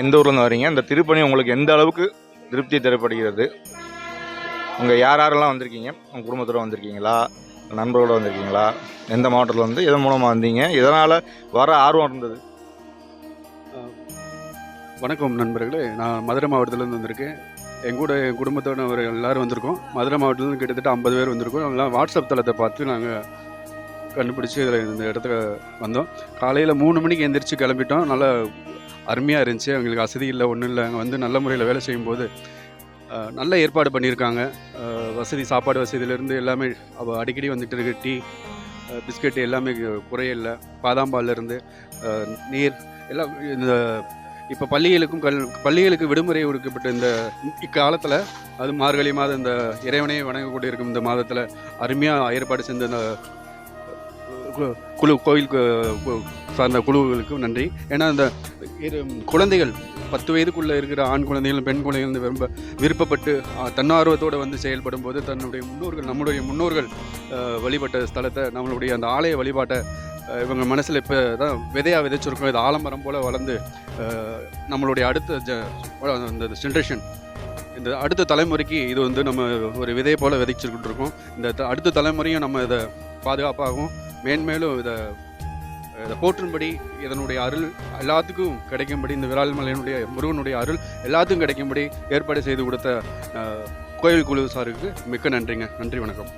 எந்த ஊர்லேருந்து வரீங்க? இந்த திருப்பணி உங்களுக்கு எந்த அளவுக்கு திருப்தி தரப்படுகிறது? உங்கள் யார் யாரெல்லாம் வந்திருக்கீங்க? உங்கள் குடும்பத்தோடு வந்திருக்கீங்களா? நண்பர்களோட வந்திருக்கீங்களா? எந்த மாவட்டத்தில் வந்து எதன் மூலமாக வந்தீங்க? இதனால் வர ஆர்வம் இருந்தது? வணக்கம் நண்பர்களே. நான் மதுரை மாவட்டத்துலேருந்து வந்திருக்கேன். எங்கூட என் குடும்பத்தோட ஒரு எல்லாரும் வந்திருக்கோம். மதுரை மாவட்டத்துலேருந்து கிட்டத்தட்ட ஐம்பது பேர் வந்திருக்கோம். எல்லாம் வாட்ஸ்அப் தளத்தை பார்த்து நாங்கள் கண்டுபிடிச்சி இதில் இந்த இடத்துக்கு வந்தோம். காலையில் மூணு மணிக்கு எந்திரிச்சு கிளம்பிட்டோம். நல்லா அருமையாக இருந்துச்சு. அவங்களுக்கு வசதி இல்லை ஒன்றும் இல்லை. அங்கே வந்து நல்ல முறையில் வேலை செய்யும்போது நல்ல ஏற்பாடு பண்ணியிருக்காங்க. வசதி சாப்பாடு வசதியிலேருந்து எல்லாமே அவள் அடிக்கடி வந்துட்டு இருக்கு. டீ பிஸ்கட் எல்லாமே குறையில்லை. பாதாம்பால்லேருந்து நீர் எல்லாம் இந்த இப்போ பள்ளிகளுக்கும் கல் பள்ளிகளுக்கு விடுமுறை கொடுக்கப்பட்ட இந்த இக்காலத்தில் அது மார்கழி மாதம் இந்த இறைவனை வணங்கக்கூடிய இருக்கும் இந்த மாதத்தில் அருமையாக ஏற்பாடு செஞ்ச இந்த குழு கோயில் சார்ந்த குழுவுகளுக்கும் நன்றி. ஏன்னா இந்த குழந்தைகள் பத்து வயதுக்குள்ளே இருக்கிற ஆண் குழந்தைகளும் பெண் குழந்தைகள் விரும்ப விருப்பப்பட்டு தன்னார்வத்தோடு வந்து செயல்படும் போது தன்னுடைய முன்னோர்கள் நம்முடைய முன்னோர்கள் வழிபட்ட ஸ்தலத்தை நம்மளுடைய அந்த ஆலய வழிபாட்டை இவங்க மனசில் இப்போ தான் விதையாக விதைச்சிருக்கோம். இது ஆலமரம் போல் வளர்ந்து நம்மளுடைய அடுத்த ஜ அந்த ஜென்ரேஷன் இந்த அடுத்த தலைமுறைக்கு இது வந்து நம்ம ஒரு விதையை போல் விதைச்சிக்கிட்டு இருக்கோம். இந்த த- அடுத்த தலைமுறையும் நம்ம இதை பாதுகாப்பாகவும் மேன்மேலும் இதை இதை போற்றும்படி இதனுடைய அருள் எல்லாத்துக்கும் கிடைக்கும்படி இந்த விரால்மலையினுடைய முருகனுடைய அருள் எல்லாத்துக்கும் கிடைக்கும்படி ஏற்பாடு செய்து கொடுத்த கோயில் குழு சாருக்கு மிக்க நன்றிங்க. நன்றி வணக்கம்.